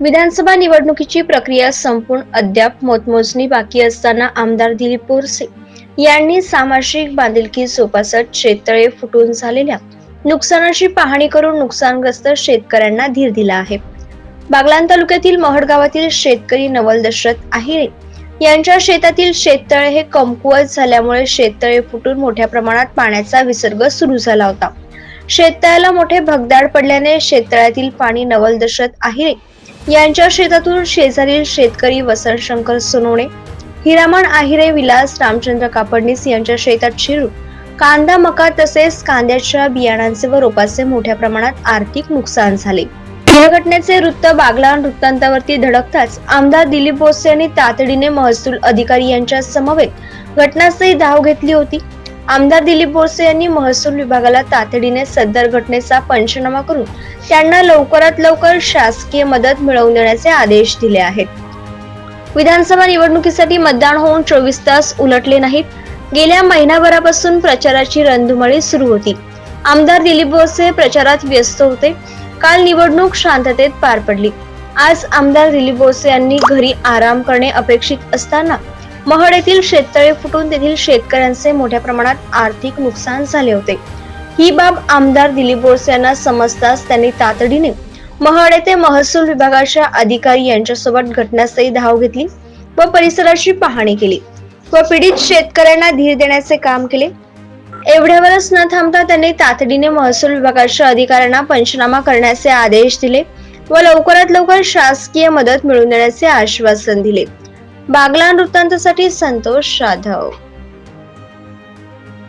विधानसभा निवडणुकीची प्रक्रिया संपून अद्याप मतमोजणी बाकी असताना आमदार दिलीप बोरसे यांनी सामाजिक बांधिलकी सोपासत शेततळे फुटून झालेल्या नुकसानाची पाहणी करून नुकसानग्रस्त शेतकऱ्यांना धीर दिला आहे. बागलान तालुक्यातील महड गावातील शेतकरी नवल दशरथ आहिरे यांच्या शेतातील शेततळे हे कमकुवत झाल्यामुळे शेततळे फुटून मोठ्या प्रमाणात पाण्याचा विसर्ग सुरू झाला होता. शेततळ्याला मोठे भगदाड पडल्याने शेततळ्यातील पाणी नवल दशरथ आहिरे यांच्या शेतातून शेजारील शेतकरी वसंत शंकर सोनवणे हिरामण आहिरे विलास रामचंद्र कापडणीस यांच्या शेतात शिरू कांदा मका तसेच कांद्याच्या बियाणांचे व रोपाचे मोठ्या प्रमाणात आर्थिक नुकसान झाले. या घटनेचे वृत्त बागला वृत्तांतावरती धडकताच आमदार दिलीप भोसे यांनी तातडीने महसूल अधिकारी यांच्या समवेत घटनास्थळी धाव घेतली होती. आमदार दिलीप बोरसे यांनी महसूल विभागाला तातडीने सदर घटनेचा पंचनामा करून त्यांना लवकरात लवकर शासकीय मदत मिळवून देण्याचे आदेश दिले आहेत. विधानसभा निवडणुकीसाठी मतदान होऊन चोवीस तास उलटले नाहीत. गेल्या महिनाभरापासून प्रचाराची रणधुमाळी सुरू होती. आमदार दिलीप बोरसे प्रचारात व्यस्त होते. काल निवडणूक शांततेत पार पडली. आज आमदार दिलीप बोरसे यांनी घरी आराम करणे अपेक्षित असताना महड येथील शेततळे फुटून तेथील शेतकऱ्यांचे मोठ्या प्रमाणात आर्थिक नुकसान झाले होते. ही बाब आमदार दिलीप बोरसे यांना समजताच त्यांनी तातडीने महड येथे महसूल विभागाच्या अधिकारी यांच्यासोबत घटनास्थळी धाव घेतली व परिसराची पाहणी केली व पीडित शेतकऱ्यांना धीर देण्याचे काम केले. एवढ्यावरच न थांबता त्यांनी तातडीने महसूल विभागाच्या अधिकाऱ्यांना पंचनामा करण्याचे आदेश दिले व लवकरात लवकर शासकीय मदत मिळवून देण्याचे आश्वासन दिले. बागला वृत्तांतासाठी संतोष जाधव.